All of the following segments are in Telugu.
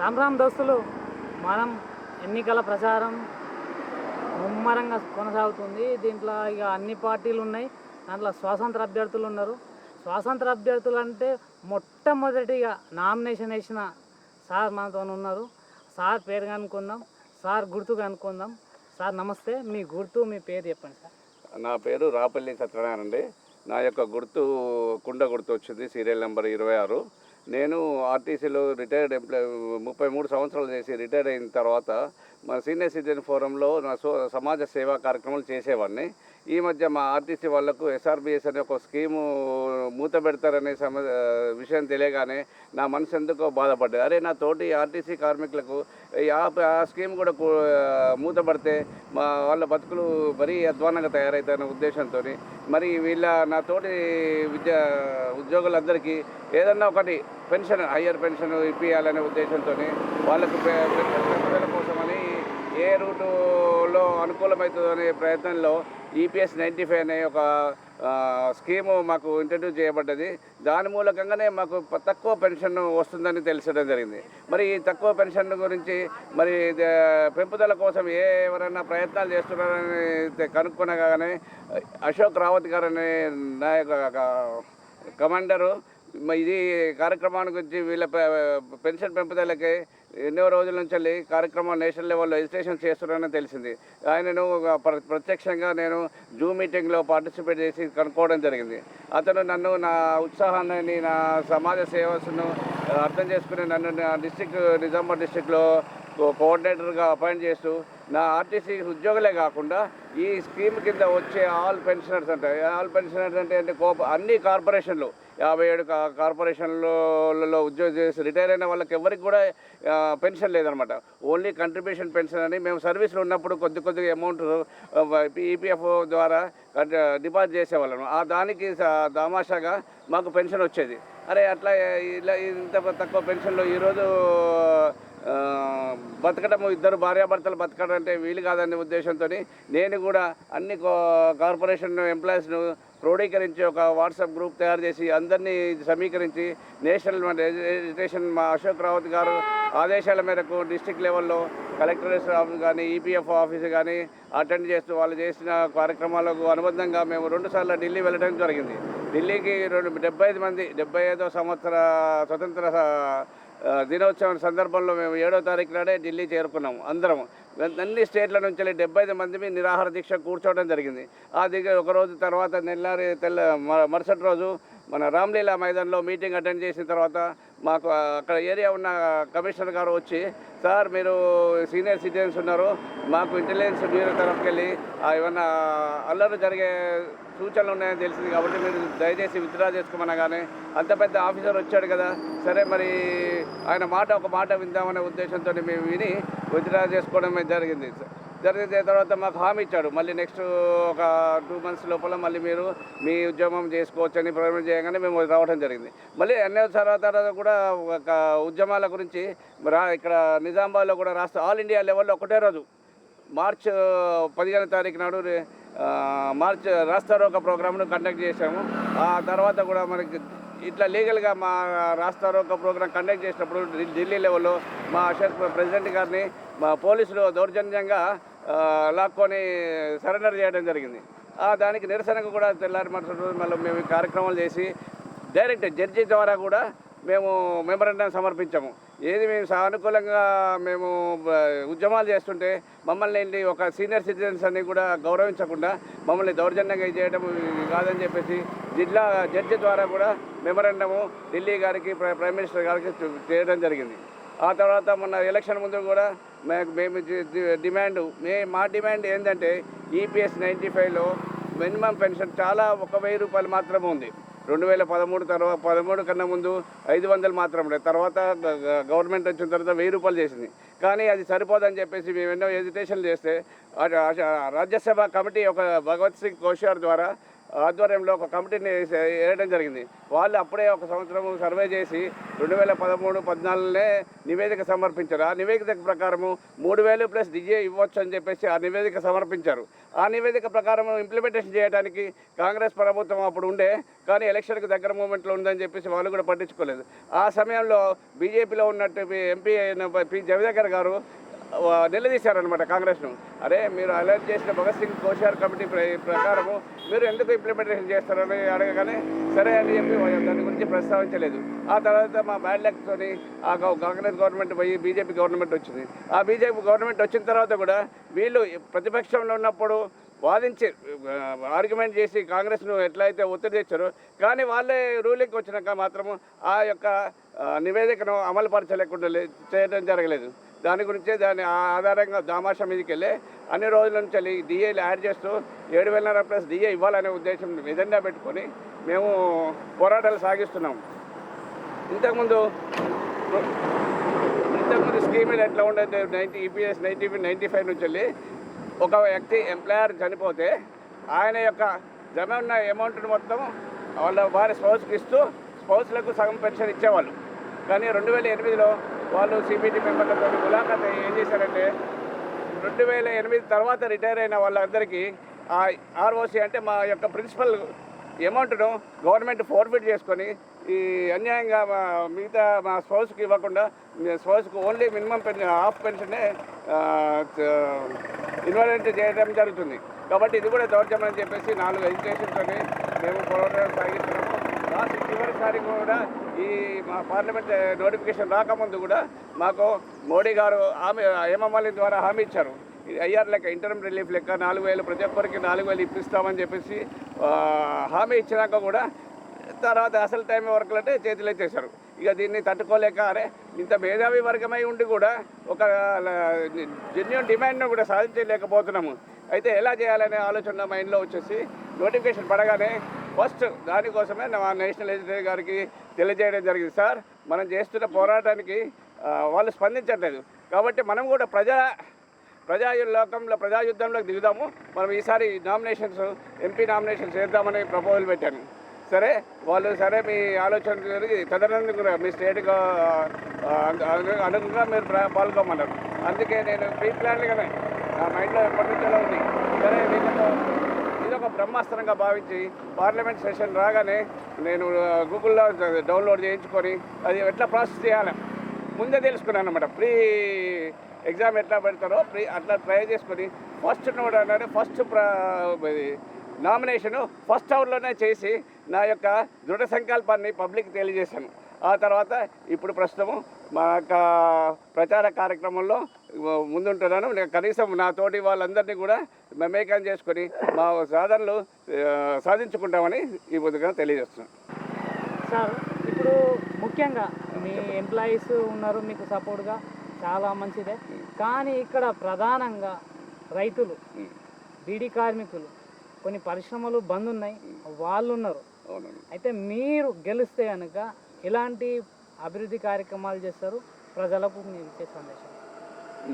రామ్ రామ్ దోస్తులు మనం ఎన్నికల ప్రచారం ముమ్మరంగా కొనసాగుతుంది. దీంట్లో ఇక అన్ని పార్టీలు ఉన్నాయి. దాంట్లో స్వాతంత్ర అభ్యర్థులు ఉన్నారు. స్వాతంత్ర అభ్యర్థులు అంటే మొట్టమొదటిగా నామినేషన్ వేసిన సార్ మనతో ఉన్నారు. సార్ పేరు కనుక్కుందాం. సార్ గుర్తు కనుక్కుందాం. సార్ నమస్తే మీ గుర్తు మీ పేరు చెప్పండి సార్. నా పేరు రాపల్లి సత్యనారాయణ అండి. నా యొక్క గుర్తు కుండ గుర్తు వచ్చింది సీరియల్ నెంబర్ ఇరవై ఆరు. నేను ఆర్టీసీలో రిటైర్డ్ ఎంప్లాయ్ ముప్పై మూడు సంవత్సరాలు చేసి రిటైర్ అయిన తర్వాత మా సీనియర్ సిటిజన్ ఫోరంలో నా సో సమాజ సేవా కార్యక్రమాలు చేసేవాడిని. ఈ మధ్య మా ఆర్టీసీ వాళ్ళకు ఎస్ఆర్బిఎస్ అనే ఒక స్కీము మూత పెడతారనే సమ విషయం తెలియగానే నా మనసు ఎందుకో బాధపడ్డది. అరే నా తోటి ఆర్టీసీ కార్మికులకు ఆ స్కీమ్ కూడా మూత పడితే మా వాళ్ళ బతుకులు మరీ అధ్వానంగా తయారవుతాయనే ఉద్దేశంతో మరి వీళ్ళ నా తోటి విద్యా ఉద్యోగులందరికీ ఏదన్నా ఒకటి పెన్షన్ హయ్యర్ పెన్షన్ ఇప్పించాలనే ఉద్దేశంతో వాళ్ళకు పెన్షన్ ఏ రూటులో అనుకూలమవుతుందనే అనే ప్రయత్నంలో ఈపీఎస్ నైంటీ ఫైవ్ అనే ఒక స్కీము మాకు ఇంట్రడ్యూస్ చేయబడ్డది. దాని మూలకంగానే మాకు తక్కువ పెన్షన్ వస్తుందని తెలిసడం జరిగింది. మరి ఈ తక్కువ పెన్షన్ గురించి మరి పెంపుదల కోసం ఏ ఎవరైనా ప్రయత్నాలు చేస్తున్నారని కనుక్కునగానే అశోక్ రావత్ గారు అనే నాయక కమాండరు. ఇది కార్యక్రమాన్ని గురించి వీళ్ళ పెన్షన్ పెంపుదలకి ఎన్నో రోజుల నుంచి వెళ్ళి కార్యక్రమం నేషనల్ లెవెల్లో రిజిస్ట్రేషన్ చేస్తున్నారని తెలిసింది. ఆయనను ప్రత్యక్షంగా నేను జూమ్ మీటింగ్లో పార్టిసిపేట్ చేసి కనుక్కోవడం జరిగింది. అతను నన్ను నా ఉత్సాహాన్ని నా సమాజ సేవను అర్థం చేసుకుని నన్ను నా డిస్టిక్ నిజామాబాద్ డిస్టిక్లో కోఆర్డినేటర్గా అపాయింట్ చేస్తూ నా ఆర్టీసీ ఉద్యోగులే కాకుండా ఈ స్కీమ్ కింద వచ్చే ఆల్ పెన్షనర్స్ అంటే ఆల్ పెన్షనర్స్ అంటే అంటే కోప అన్ని కార్పొరేషన్లు యాభై ఏడు కార్పొరేషన్లలో ఉద్యోగం చేసి రిటైర్ అయిన వాళ్ళకి ఎవరికి కూడా పెన్షన్ లేదనమాట. ఓన్లీ కంట్రిబ్యూషన్ పెన్షన్ అని మేము సర్వీస్లో ఉన్నప్పుడు కొద్ది కొద్దిగా అమౌంట్ ఈపీఎఫ్ ద్వారా డిపాజిట్ చేసేవాళ్ళం ఆ దానికి స- దామాషాగా మాకు పెన్షన్ వచ్చేది. అరే అట్లా ఇలా ఇంత తక్కువ పెన్షన్లో ఈరోజు బతకడం ఇద్దరు భార్యాభర్తలు బతకడం అంటే వీలు కాదనే ఉద్దేశంతో నేను కూడా అన్ని కో- కార్పొరేషన్ ఎంప్లాయీస్ను క్రోడీకరించి ఒక వాట్సాప్ గ్రూప్ తయారు చేసి అందరినీ సమీకరించి నేషనల్ రిజిస్ట్రేషన్ మా అశోక్ రావత్ గారు ఆదేశాల మేరకు డిస్టిక్ లెవెల్లో కలెక్టరేట్ ఆఫీస్ కానీ ఈపీఎఫ్ ఆఫీస్ కానీ అటెండ్ చేస్తూ వాళ్ళు చేసిన కార్యక్రమాలకు అనుబంధంగా మేము రెండుసార్లు ఢిల్లీ వెళ్ళడం జరిగింది. ఢిల్లీకి రెండు డెబ్బై ఐదు మంది డెబ్బై ఐదో సంవత్సర స్వతంత్ర దినోత్సవం సందర్భంలో మేము ఏడో తారీఖు నాడే ఢిల్లీ చేరుకున్నాము అందరం. అన్ని స్టేట్ల నుంచి డెబ్బై ఐదు మంది నిరాహార దీక్ష కూర్చోవడం జరిగింది. ఆ దిగ ఒక రోజు తర్వాత నెల్లారి తెల్ల మ- మరుసటి రోజు మన రామ్లీలా మైదాన్లో మీటింగ్ అటెండ్ చేసిన తర్వాత మాకు అక్కడ ఏరియా ఉన్న కమిషనర్ గారు వచ్చి సార్ మీరు సీనియర్ సిటిజన్స్ ఉన్నారు మాకు ఇంటెలిజెన్స్ బ్యూరో తరఫుకెళ్ళి ఆ, ఏమన్నా అల్లరి జరిగే సూచనలు ఉన్నాయని తెలిసింది కాబట్టి మీరు దయచేసి విత్డ్రా చేసుకోమనగానే అంత పెద్ద ఆఫీసర్ వచ్చాడు కదా సరే మరి ఆయన మాట ఒక మాట విందామనే ఉద్దేశంతో మేము విని విత్డ్రా చేసుకోవడం జరిగింది. జరిగిన తర్వాత మాకు హామీ ఇచ్చాడు. మళ్ళీ నెక్స్ట్ ఒక టూ మంత్స్ లోపల మళ్ళీ మీరు మీ ఉద్యమం చేసుకోవచ్చని ప్రారంభం చేయగానే మేము రావడం జరిగింది. మళ్ళీ ఎన్నో తర్వాత కూడా ఒక ఉద్యమాల గురించి రా ఇక్కడ నిజామాబాద్లో కూడా రాష్ట్ర ఆల్ ఇండియా లెవెల్లో ఒకటే రోజు మార్చ్ పదిహేను తారీఖు నాడు మార్చ్ రాస్తారోక ప్రోగ్రామ్ను కండక్ట్ చేశాము. ఆ తర్వాత కూడా మనకి ఇట్లా లీగల్గా మా రాస్తారోక ప్రోగ్రామ్ కండక్ట్ చేసినప్పుడు ఢిల్లీ లెవెల్లో మా అశోక్ ప్రెసిడెంట్ గారిని మా పోలీసులు దౌర్జన్యంగా లాక్కొని సరెండర్ చేయడం జరిగింది. దానికి నిరసనకు కూడా తెల్లారి మరుసటి రోజు మళ్ళీ మేము కార్యక్రమాలు చేసి డైరెక్ట్ జడ్జి ద్వారా కూడా మేము మెమరండం సమర్పించాము. ఏది మేము సానుకూలంగా మేము ఉద్యమాలు చేస్తుంటే మమ్మల్ని ఏంటి ఒక సీనియర్ సిటిజన్స్ అన్ని కూడా గౌరవించకుండా మమ్మల్ని దౌర్జన్యంగా చేయడం కాదని చెప్పేసి జిల్లా జడ్జి ద్వారా కూడా మెమరండము ఢిల్లీ గారికి ప్రైమ్ మినిస్టర్ గారికి చేయడం జరిగింది. ఆ తర్వాత మొన్న ఎలక్షన్ ముందు కూడా మేము డిమాండ్ మే మా డిమాండ్ ఏంటంటే ఈపీఎస్ నైంటీ ఫైవ్లో మినిమం పెన్షన్ చాలా ఒక వెయ్యి రూపాయలు మాత్రమే ఉంది. రెండు వేల పదమూడు తర్వాత పదమూడు కన్నా ముందు ఐదు వందలు మాత్రం తర్వాత గవర్నమెంట్ వచ్చిన తర్వాత వెయ్యి రూపాయలు చేసింది. కానీ అది సరిపోదని చెప్పేసి మేము ఎన్నో ఎజిటేషన్లు చేస్తే రాజ్యసభ కమిటీ ఒక భగవత్ సింగ్ కోశ్యార్ ద్వారా ఆధ్వర్యంలో ఒక కమిటీని వేసే- వేయడం జరిగింది. వాళ్ళు అప్పుడే ఒక సంవత్సరం సర్వే చేసి రెండు వేల పదమూడు పద్నాలుగునే నివేదిక సమర్పించారు. ఆ నివేదిక ప్రకారము మూడు వేలు ప్లస్ డిజే ఇవ్వచ్చు అని చెప్పేసి ఆ నివేదిక సమర్పించారు. ఆ నివేదిక ప్రకారం ఇంప్లిమెంటేషన్ చేయడానికి కాంగ్రెస్ ప్రభుత్వం అప్పుడు ఉండే కానీ ఎలక్షన్కి దగ్గర మూమెంట్లో ఉందని చెప్పేసి వాళ్ళు కూడా పట్టించుకోలేదు. ఆ సమయంలో బీజేపీలో ఉన్నట్టు ఎంపీ అయిన పి జవదేకర్ గారు నిలదీశారనమాట కాంగ్రెస్ను. అరే మీరు అలర్ట్ చేసిన భగత్ సింగ్ కోశార్ కమిటీ ప్ర- ప్రకారము మీరు ఎందుకు ఇంప్లిమెంటేషన్ చేస్తారని అడగగానే సరే అని చెప్పి దాని గురించి ప్రస్తావించలేదు. ఆ తర్వాత మా బ్యాడ్ లక్తోని ఆ కాంగ్రెస్ గవర్నమెంట్ పోయి బీజేపీ గవర్నమెంట్ వచ్చింది. ఆ బీజేపీ గవర్నమెంట్ వచ్చిన తర్వాత కూడా వీళ్ళు ప్రతిపక్షంలో ఉన్నప్పుడు వాదించి ఆర్గ్యుమెంట్ చేసి కాంగ్రెస్ను ఎట్లయితే ఒత్తిడి తెచ్చారో కానీ వాళ్ళే రూలింగ్కి వచ్చినాక మాత్రము ఆ యొక్క నివేదికను అమలు పరచలేకుండా చేయడం జరగలేదు. దాని గురించే దాని ఆధారంగా దామాషా మీదకి వెళ్ళి అన్ని రోజుల నుంచి వెళ్ళి డిఏలు యాడ్ చేస్తూ ఏడు వేలన్నర ప్లస్ డిఏ ఇవ్వాలనే ఉద్దేశం ఎజెండా పెట్టుకొని మేము పోరాటాలు సాగిస్తున్నాం. ఇంతకుముందు ఇంతకుముందు స్కీములు ఎట్లా ఉండేది? Ninety EPS ninety ninety five నుంచి వెళ్ళి ఒక వ్యక్తి ఎంప్లాయర్ చనిపోతే ఆయన యొక్క జమ ఉన్న అమౌంట్ని మొత్తం వాళ్ళ వారి స్పౌస్కి ఇస్తూ స్పౌస్లకు సగం పెన్షన్ ఇచ్చేవాళ్ళు. కానీ రెండు వేల ఎనిమిదిలో వాళ్ళు సిబిటీ మెంబర్లతో ములాఖాత్ ఏం చేశారంటే రెండు వేల ఎనిమిది తర్వాత రిటైర్ అయిన వాళ్ళందరికీ ఆ ఆర్ఓసి అంటే మా యొక్క ప్రిన్సిపల్ అమౌంట్ను గవర్నమెంట్ ఫోర్ఫిట్ చేసుకొని ఈ అన్యాయంగా మా మిగతా మా స్పౌస్కి ఇవ్వకుండా స్పౌస్కి ఓన్లీ మినిమం పెన్షన్ హాఫ్ పెన్షనే ఇన్వాల్మెంట్ చేయడం జరుగుతుంది. కాబట్టి ఇది కూడా దౌర్జమని అని చెప్పేసి నాలుగు ఎడ్యుకేషన్తో మేము పోరాటం సాగిస్తున్నాము. లాస్ట్ చివరిసారి కూడా ఈ మా పార్లమెంట్ నోటిఫికేషన్ రాకముందు కూడా మాకు మోడీ గారు హామీ హేమమాలిని ద్వారా హామీ ఇచ్చారు. ఐఆర్ లెక్క ఇంటర్మ్ రిలీఫ్ లెక్క నాలుగు వేలు ప్రతి ఒక్కరికి నాలుగు వేలు ఇప్పిస్తామని చెప్పేసి హామీ ఇచ్చినాక కూడా తర్వాత అసలు టైం వరకు అంటే చేతులు ఎత్తేసారు ఇక దీన్ని తట్టుకోలేక అరే ఇంత మేధావి వర్గమై ఉండి కూడా ఒక జెన్యున్ డిమాండ్ను కూడా సాధించలేకపోతున్నాము. అయితే ఎలా చేయాలనే ఆలోచన మైండ్లో వచ్చేసి నోటిఫికేషన్ పడగానే ఫస్ట్ దానికోసమే నా నేషనల్ ఎడిటర్ గారికి తెలియజేయడం జరిగింది. సార్ మనం చేస్తున్న పోరాటానికి వాళ్ళు స్పందించట్లేదు. కాబట్టి మనం కూడా ప్రజా ప్రజా లోకంలో ప్రజాయుద్ధంలోకి దిగుదాము. మనం ఈసారి నామినేషన్స్ ఎంపీ నామినేషన్స్ చేద్దామని ప్రపోజల్ పెట్టాను. సరే వాళ్ళు సరే మీ ఆలోచన జరిగి తదనంతరం మీ స్టేట్గా అనుగుణంగా మీరు పాల్గొమన్నారు అందుకే నేను ప్రీ ప్లాన్గానే నా మైండ్లో ఎప్పటి నుంచో ఉంది. సరే వీళ్ళతో బ్రహ్మాస్త్రంగా భావించి పార్లమెంట్ సెషన్ రాగానే నేను గూగుల్లో డౌన్లోడ్ చేయించుకొని అది ఎట్లా ప్రాసెస్ చేయాలి ముందే తెలుసుకున్నాను అనమాట ప్రీ ఎగ్జామ్ ఎట్లా పెడతారో ప్రీ అట్లా ట్రై చేసుకొని ఫస్ట్ నోట్ అంటే ఫస్ట్ ప్రా నామినేషను ఫస్ట్ అవర్లోనే చేసి నా యొక్క దృఢ సంకల్పాన్ని పబ్లిక్ తెలియజేశాను. ఆ తర్వాత ఇప్పుడు ప్రస్తుతము మా యొక్క ప్రచార కార్యక్రమంలో ముందుంటున్నాను నేను కనీసం నా తోటి వాళ్ళందరినీ కూడా మమేకం చేసుకొని మా సాధనలు సాధించుకుంటామని ఈ విధంగా తెలియజేస్తున్నాను. సార్ ఇప్పుడు ముఖ్యంగా మీ ఎంప్లాయీస్ ఉన్నారు మీకు సపోర్ట్గా చాలా మంచిదే. కానీ ఇక్కడ ప్రధానంగా రైతులు బీడీ కార్మికులు కొన్ని పరిశ్రమలు బంద్ ఉన్నాయి వాళ్ళు ఉన్నారు. అయితే మీరు గెలిస్తే కనుక ఎలాంటి అభివృద్ధి కార్యక్రమాలు చేస్తారు ప్రజలకు మీరు ఇచ్చే సందేశం.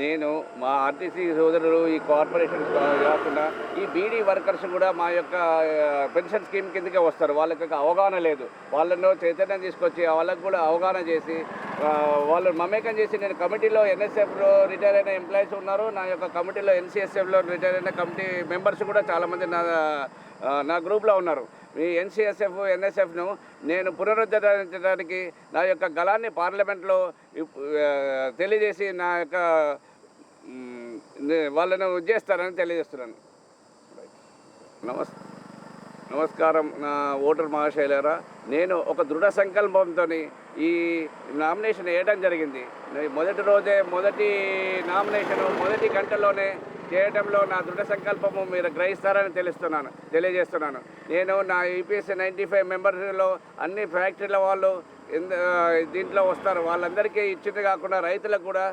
నేను మా ఆర్టీసీ సోదరులు ఈ కార్పొరేషన్ కాకుండా ఈ బీడీ వర్కర్స్ కూడా మా యొక్క పెన్షన్ స్కీమ్ కిందకే వస్తారు. వాళ్ళకి అవగాహన లేదు. వాళ్ళను చైతన్యం తీసుకొచ్చి వాళ్ళకు కూడా అవగాహన చేసి వాళ్ళు మమేకం చేసి నేను కమిటీలో ఎన్ఎస్ఎఫ్లో రిటైర్ అయిన ఎంప్లాయీస్ ఉన్నారు. నా యొక్క కమిటీలో ఎన్సీఎస్ఎఫ్లో రిటైర్ అయిన కమిటీ మెంబర్స్ కూడా చాలామంది నా నా గ్రూప్లో ఉన్నారు. ఈ ఎన్సీఎస్ఎఫ్ ఎన్ఎస్ఎఫ్ను నేను పునరుద్ధరించడానికి నా యొక్క గలాన్ని పార్లమెంట్లో తెలియజేసి నా యొక్క వాళ్ళను చేస్తారని తెలియజేస్తున్నాను. నమస్ నమస్కారం నా ఓటర్ మహాశైలరా. నేను ఒక దృఢ సంకల్పంతో ఈ నామినేషన్ వేయడం జరిగింది. మొదటి రోజే మొదటి నామినేషన్ మొదటి గంటలోనే చేయడంలో నా దృఢ సంకల్పము మీరు గ్రహిస్తారని తెలుస్తున్నాను తెలియజేస్తున్నాను. నేను నా యూపీఎస్సీ నైంటీ ఫైవ్ మెంబర్స్లో అన్ని ఫ్యాక్టరీల వాళ్ళు దీంట్లో వస్తారు. వాళ్ళందరికీ ఇచ్చింది కాకుండా రైతులకు కూడా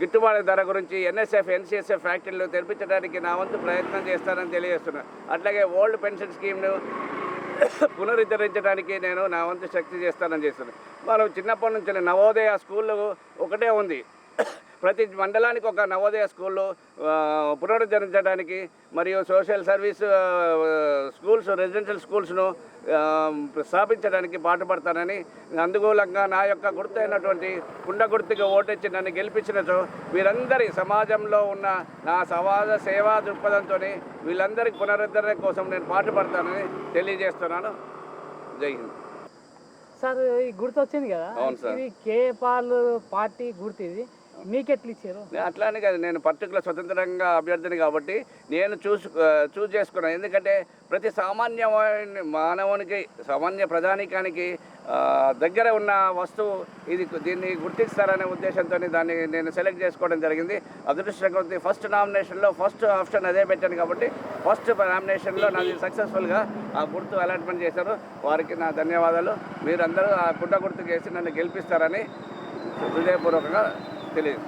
గిట్టుబాటు ధర గురించి ఎన్ఎస్ఎఫ్ ఎన్సిఎస్ఎఫ్ ఫ్యాక్టరీలు తెరిపించడానికి నా వంతు ప్రయత్నం చేస్తానని తెలియజేస్తున్నాను. అట్లాగే ఓల్డ్ పెన్షన్ స్కీమ్ను పునరుద్ధరించడానికి నేను నా వంతు శక్తి చేస్తానని చేస్తున్నాను. మనం చిన్నప్పటి నుంచి నవోదయ స్కూళ్ళు ఒకటే ఉంది. ప్రతి మండలానికి ఒక నవోదయ స్కూళ్ళు పునరుద్ధరించడానికి మరియు సోషల్ సర్వీస్ స్కూల్స్ రెసిడెన్షియల్ స్కూల్స్ను స్థాపించడానికి పాటుపడతానని అందుకూలంగా నా యొక్క గుర్తైనటువంటి కుండ గుర్తుగా ఓటెచ్చి నన్ను గెలిపించినచో వీరందరి సమాజంలో ఉన్న నా సమాజ సేవా దృక్పథంతో వీళ్ళందరి పునరుద్ధరణ కోసం నేను పాటుపడతానని తెలియజేస్తున్నాను. జై హింద్. సార్ ఈ గుర్తు వచ్చింది కదా? అవును సార్. ఇది కేపాల్ పార్టీ గుర్తు ఇది. మీకు ఇచ్చారు నేను అట్లానే కాదు నేను పర్టికులర్ స్వతంత్రంగా అభ్యర్థిని కాబట్టి నేను చూసు చూస్ చేసుకున్నాను. ఎందుకంటే ప్రతి సామాన్య మానవునికి సామాన్య ప్రధానికానికి దగ్గర ఉన్న వస్తువు ఇది దీన్ని గుర్తిస్తారనే ఉద్దేశంతో దాన్ని నేను సెలెక్ట్ చేసుకోవడం జరిగింది. అదృష్టం కొద్ది ఫస్ట్ నామినేషన్లో ఫస్ట్ ఆప్షన్ అదే పెట్టాను కాబట్టి ఫస్ట్ నామినేషన్లో నాది సక్సెస్ఫుల్గా ఆ గుర్తు అలాట్మెంట్ చేశారు. వారికి నా ధన్యవాదాలు. మీరందరూ ఆ గుడ్డ గుర్తు చేసి నన్ను గెలిపిస్తారని హృదయపూర్వకంగా తెలియదు.